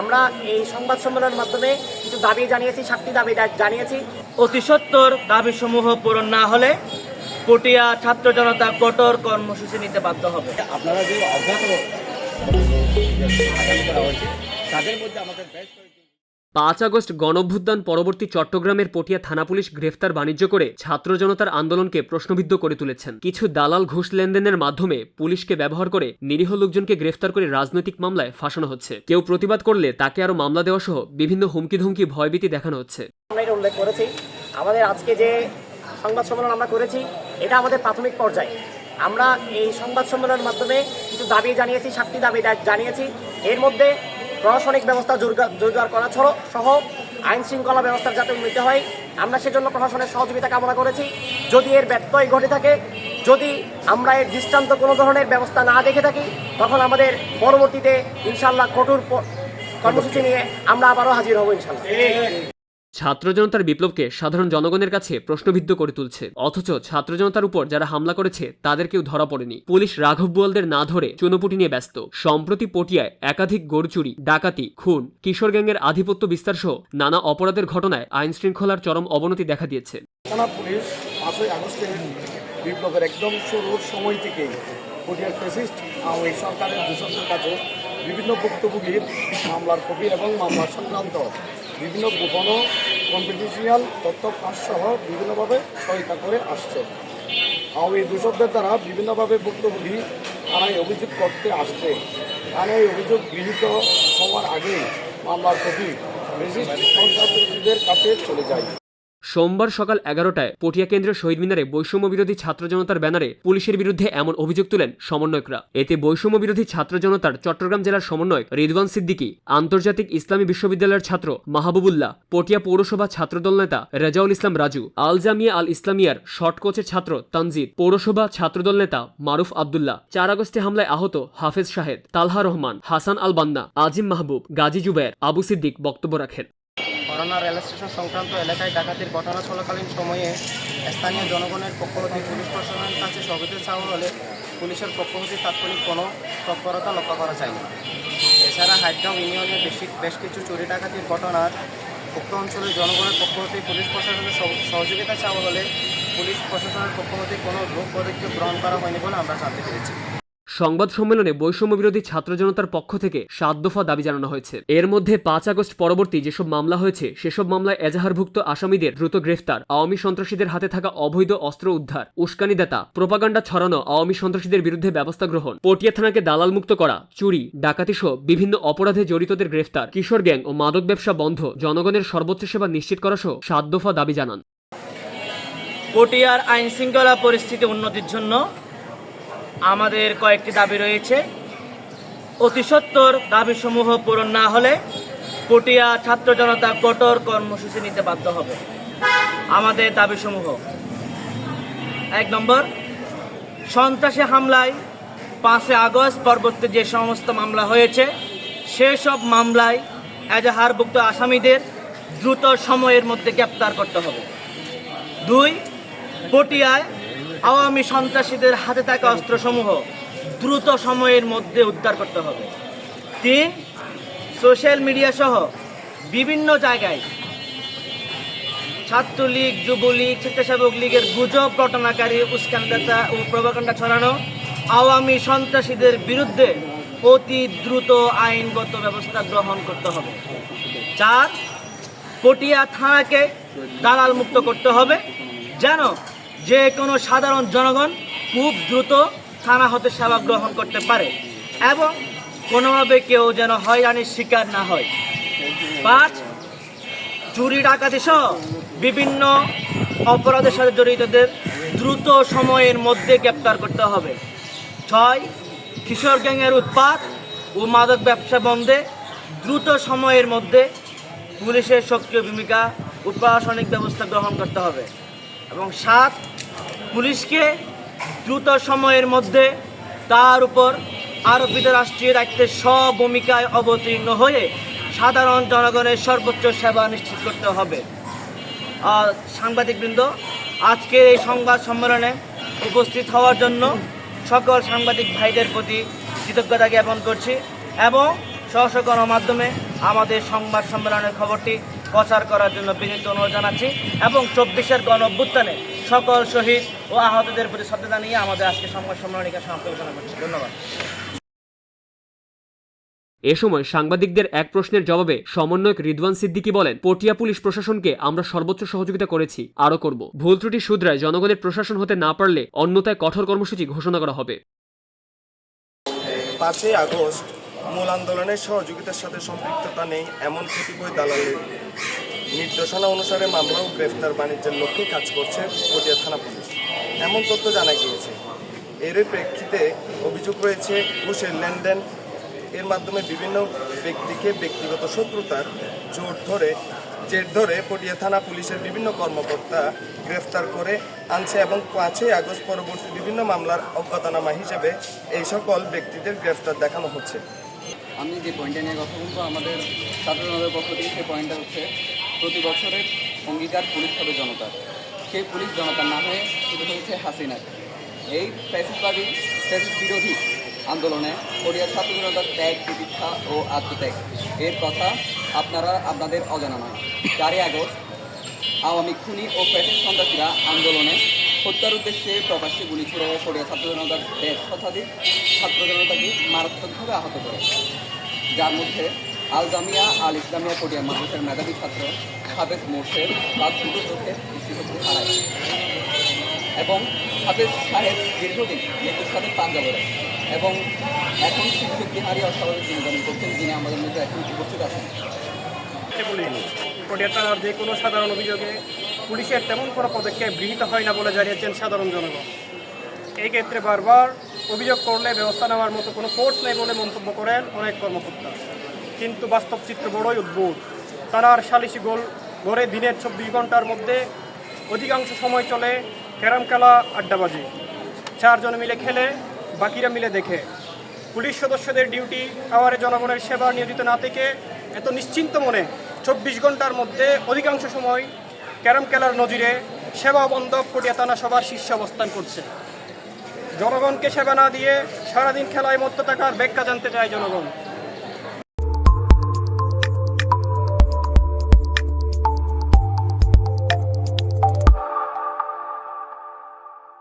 আমরা এই সংবাদ সম্মেলনের মাধ্যমে কিছু দাবি জানিয়েছি সাতটি দাবি জানিয়েছি। অতি সত্তর দাবিসমূহ পূরণ না হলে পটিয়া ছাত্র জনতা কঠোর কর্মসূচি নিতে বাধ্য হবে। আপনারা যে অজ্ঞাত তাদের মধ্যে আমাদের বেশ পাঁচ আগস্ট গণভ্যুত্থান পরবর্তী চট্টগ্রামের পটিয়া থানা পুলিশ গ্রেফতার বাণিজ্য করে ছাত্র জনতার আন্দোলনকে প্রশ্নবিদ্ধ করে তুলেছেন। কিছু দালাল ঘুষ লেনদেনের মাধ্যমে পুলিশকে ব্যবহার করে নিরীহ লোকজনকে গ্রেফতার করে রাজনৈতিক মামলায় ফাঁসানো হচ্ছে। কেউ প্রতিবাদ করলে তাকে আরও মামলা দেওয়া সহ বিভিন্ন হুমকি ধুমকি ভয়ভীতি দেখানো হচ্ছে। আমাদের আজকে যে সংবাদ সম্মেলন আমরা করেছি, এটা আমাদের প্রাথমিক পর্যায়ে। আমরা এই সংবাদ সম্মেলনের মাধ্যমে কিছু দাবি জানিয়েছি, সাতটি দাবি জানিয়েছি। এর মধ্যে প্রশাসনিক ব্যবস্থা জোরদার করা সহ সহ আইন শৃঙ্খলা ব্যবস্থার যাতে উন্নতি হয়, আমরা সেজন্য প্রশাসনের সহযোগিতা কামনা করেছি। যদি এর ব্যত্যয় ঘটে থাকে, যদি আমরা এর দৃষ্টান্ত কোনো ধরনের ব্যবস্থা না দেখে থাকি, তখন আমাদের পরবর্তীতে ইনশাল্লাহ কঠোর কর্মসূচি নিয়ে আমরা আবারও হাজির হব ইনশাল্লাহ ছাত্র জনতার বিপ্লবকে সাধারণ জনগণের কাছে প্রশ্নবিদ্ধ করে তুলছে। অথচ ছাত্র জনতার উপর যারা হামলা করেছে তাদের কেউ ধরা পড়েনি। পুলিশ রাঘব বোয়ালদের না ধরে চুনোপুটি নিয়ে ব্যস্ত। সম্প্রতি পটিয়ায় একাধিক গরু চুরি, ডাকাতি, খুন, কিশোর গ্যাংয়ের আধিপত্য বিস্তার সহ নানা অপরাধের ঘটনায় আইন শৃঙ্খলার চরম অবনতি দেখা দিয়েছে। বিপ্লবের একদম শুরুর সময় পটিয়ার ফেসিস্ট সরকারের কাছে বিভিন্ন ভুক্তভোগীর মামলার কপি এবং মামলা সংক্রান্ত বিভিন্ন গোপন কম্পিটিশিয়াল তথ্য ফাঁস সহ বিভিন্নভাবে সহায়তা করে আসছে। আওয়ামী দূষকদের দ্বারা বিভিন্নভাবে ভুক্তভোগী থানায় অভিযোগ করতে আসছে। থানায় অভিযোগ গৃহীত হওয়ার আগেই মামলার প্রতি রেজিস্ট্রি সংসদের কাছে চলে যায়। সোমবার সকাল এগারোটায় পটিয়া কেন্দ্রের শহীদ মিনারে বৈষম্য বিরোধী ছাত্র জনতার ব্যানারে পুলিশের বিরুদ্ধে এমন অভিযোগ তুলেন সমন্বয়করা। এতে বৈষম্য বিরোধী ছাত্র জনতার চট্টগ্রাম জেলার সমন্বয়ক রিদওয়ান সিদ্দিকী, আন্তর্জাতিক ইসলামী বিশ্ববিদ্যালয়ের ছাত্র মাহবুবুল্লাহ, পটিয়া পৌরসভা ছাত্রদল নেতা রেজাউল ইসলাম রাজু, আল জামিয়া আল ইসলামিয়ার শর্ট কোচের ছাত্র তানজিদ, পৌরসভা ছাত্রদল নেতা মারুফ আবদুল্লাহ, চার আগস্টে হামলায় আহত হাফেজ শাহেদ, তালহা রহমান, হাসান আল বান্না, আজিম মাহবুব, গাজী জুবের, আবু সিদ্দিক বক্তব্য রাখেন। করোনা রেল স্টেশন সংক্রান্ত এলাকায় ডাকাতির ঘটনা চলাকালীন সময়ে স্থানীয় জনগণের পক্ষ হতে পুলিশ প্রশাসনের কাছে সহযোগিতা চাওয়া হলে পুলিশের পক্ষ হতে তাৎক্ষণিক কোনো তৎপরতা লক্ষ্য করা যায়নি। এছাড়া হাইড্রাম ইউনিয়নে বেশি, বেশ কিছু চুরি ডাকাতির ঘটনার উক্ত অঞ্চলের জনগণের পক্ষ হতে পুলিশ প্রশাসনের সহ- সহযোগিতা চাওয়া হলে পুলিশ প্রশাসনের পক্ষ হতে কোনো রূপ পদক্ষেপ গ্রহণ করা হয়নি বলে আমরা জানতে পেরেছি। সংবাদ সম্মেলনে বৈষম্য বিরোধী ছাত্র জনতার পক্ষ থেকে সাত দফা দাবি জানানো হয়েছে। এর মধ্যে পাঁচ আগস্ট পরবর্তী যেসব মামলা হয়েছে, সেসব মামলায় এজাহারভুক্ত আসামিদের দ্রুত গ্রেফতার, আওয়ামী সন্ত্রাসীদের হাতে থাকা অবৈধ অস্ত্র উদ্ধার, উস্কানিদাতা, প্রোপাগান্ডা ছড়ানো আওয়ামী সন্ত্রাসীদের বিরুদ্ধে ব্যবস্থা গ্রহণ, পটিয়া থানাকে দালাল মুক্ত করা, চুরি, ডাকাতি সহ বিভিন্ন অপরাধে জড়িতদের গ্রেফতার, কিশোর গ্যাং ও মাদক ব্যবসা বন্ধ, জনগণের সর্বোচ্চ সেবা নিশ্চিত করা সহ সাত দফা দাবি জানান। পটিয়ার আইন শৃঙ্খলা পরিস্থিতি উন্নতির জন্য আমাদের কয়েকটি দাবি রয়েছে। অতি সত্তর দাবিসমূহ পূরণ না হলে পটিয়া ছাত্র জনতা কঠোর কর্মসূচি নিতে বাধ্য হবে। আমাদের দাবিসমূহ। এক নম্বর, সন্ত্রাসী হামলায় পাঁচে আগস্ট পরবর্তী যে সমস্ত মামলা হয়েছে, সেসব মামলায় এজাহারভুক্ত আসামিদের দ্রুত সময়ের মধ্যে গ্রেপ্তার করতে হবে। দুই, পটিয়ায় আওয়ামী সন্ত্রাসীদের হাতে থাকা অস্ত্রসমূহ দ্রুত সময়ের মধ্যে উদ্ধার করতে হবে। তিন, সোশ্যাল মিডিয়া সহ বিভিন্ন জায়গায় ছাত্রলীগ, যুবলীগ, স্বেচ্ছাসেবক লীগের গুজব, ঘটনাকারী, উস্কানদাতা ও প্রভাকাণ্ডা ছড়ানো আওয়ামী সন্ত্রাসীদের বিরুদ্ধে অতি দ্রুত আইনগত ব্যবস্থা গ্রহণ করতে হবে। চার, পটিয়া থানাকে দালাল মুক্ত করতে হবে যেন যে কোনো সাধারণ জনগণ খুব দ্রুত থানা হতে সেবা গ্রহণ করতে পারে এবং কোনোভাবে কেউ যেন হয়রানির শিকার না হয়। পাঁচ, চুরি, ডাকাতি সহ বিভিন্ন অপরাধের সাথে জড়িতদের দ্রুত সময়ের মধ্যে গ্রেপ্তার করতে হবে। ছয়, কিশোর গ্যাংয়ের উৎপাত ও মাদক ব্যবসা বন্ধে দ্রুত সময়ের মধ্যে পুলিশের সক্রিয় ভূমিকা ও প্রশাসনিক ব্যবস্থা গ্রহণ করতে হবে। এবং সাত পুলিশকে দ্রুত সময়ের মধ্যে তার উপর আরোপিত রাষ্ট্রীয় দায়িত্বের ভূমিকায় অবতীর্ণ হয়ে সাধারণ জনগণের সর্বোচ্চ সেবা নিশ্চিত করতে হবে। সাংবাদিকবৃন্দ, আজকের এই সংবাদ সম্মেলনে উপস্থিত হওয়ার জন্য সকল সাংবাদিক ভাইদের প্রতি কৃতজ্ঞতা জ্ঞাপন করছি এবং সহস গণমাধ্যমে আমাদের সংবাদ সম্মেলনের খবরটি প্রচার করার জন্য বিনীত অনুরোধ জানাচ্ছি এবং চব্বিশের গণ অভ্যুত্থানে সকল শহীদ ও আহতদের প্রতি শ্রদ্ধা জানিয়ে আমাদের আজকে সংবাদ সম্মেলনীকে সমাপ্ত ঘোষণা করছি। ধন্যবাদ। এ সময় সাংবাদিকদের এক প্রশ্নের জবাবে সমন্বয়ক রিদওয়ান সিদ্দিকী বলেন পটিয়া পুলিশ প্রশাসনকে আমরা সর্বোচ্চ সহযোগিতা করেছি আরও করব। ভুল ত্রুটি শুধরায় জনগণের প্রশাসন হতে না পারলে অন্যতায় কঠোর কর্মসূচি ঘোষণা করা হবে। পাঁচই আগস্ট মূল আন্দোলনের সহযোগিতার সাথে সম্পৃক্ততা নেই, এমন কতিপয় দালালের নির্দেশনা অনুসারে মামলা ও গ্রেফতার বাণিজ্যের লক্ষ্যে কাজ করছে পটিয়া থানা পুলিশ। এমন তথ্য জানা গিয়েছে। এরই প্রেক্ষিতে অভিযোগ রয়েছে, ঘুষের লেনদেন এর মাধ্যমে বিভিন্ন ব্যক্তিকে ব্যক্তিগত শত্রুতার জোর ধরে, জের ধরে পটিয়া থানা পুলিশের বিভিন্ন কর্মকর্তা গ্রেফতার করে আনছে এবং পাঁচই আগস্ট পরবর্তী বিভিন্ন মামলার অজ্ঞাতনামা হিসেবে এই সকল ব্যক্তিদের গ্রেফতার দেখানো হচ্ছে। আমি যে পয়েন্টটা নিয়ে কথা বলব, আমাদের ছাত্রজনতার পক্ষ থেকে সেই পয়েন্টটা হচ্ছে প্রতি বছরের অঙ্গীকার পুলিশ হবে জনতার। সেই পুলিশ জনতার না হয়ে শুধু হচ্ছে হাসিনার এই ফ্যাসিসবাদী ফ্যাসিস বিরোধী আন্দোলনে কোরিয়ার ছাত্র জনতার ত্যাগ প্রতীক্ষা ও আত্মত্যাগ। এর কথা আপনারা, আপনাদের অজানা নয়। চারই আগস্ট, আওয়ামী খুনি ও ফ্যাসিস্ট সন্ত্রাসীরা আন্দোলনে হত্যার উদ্দেশ্যে প্রকাশ্যে গুলি ছুড়ে কোরিয়া ছাত্র জনতার দেড় শতাধিক ছাত্র জনতাকে মারাত্মকভাবে আহত করে যার মধ্যে আল জামিয়া আল ইসলামিয়া কোরিয়া মাদ্রাসার মেধাবী ছাত্র হাফেজ মোর্শেদ, তার দুটো চোখে দৃষ্টিশক্তি হারায়। এবং হাফেজ সাহেব দীর্ঘদিন মৃত্যুর সাথে পাঞ্জা করে এবং এখন শিক্ষক হারিয়ে অস্বাভাবিক জীবন করছেন, যিনি আমাদের মধ্যে এখন উপস্থিত আছেন। কোটিয়া যে কোনো সাধারণ অভিযোগে পুলিশের তেমন কোনো পদক্ষেপ গৃহীত হয় না বলে জানিয়েছেন সাধারণ জনগণ। এই ক্ষেত্রে বারবার অভিযোগ করলে ব্যবস্থা নেওয়ার মতো কোনো ফোর্স নেই বলে মন্তব্য করেন অনেক কর্মকর্তা। কিন্তু বাস্তব চিত্র বড়ই উদ্ভুত থানার সালিশি গোল গড়ে দিনের চব্বিশ ঘণ্টার মধ্যে অধিকাংশ সময় চলে ক্যারাম খেলা, আড্ডাবাজি। চারজন মিলে খেলে, বাকিরা মিলে দেখে। পুলিশ সদস্যদের ডিউটি আওয়ারে জনগণের সেবা নিয়োজিত না থেকে এত নিশ্চিন্ত মনে চব্বিশ ঘণ্টার মধ্যে অধিকাংশ সময় ক্যারাম খেলার নজিরে সেবা বন্ধ পটিয়া থানা সবার শীর্ষে অবস্থান করছে। জনগণকে সেবা না দিয়ে সারাদিন খেলায় মত্ত থাকার ব্যাখ্যা জানতে চায় জনগণ।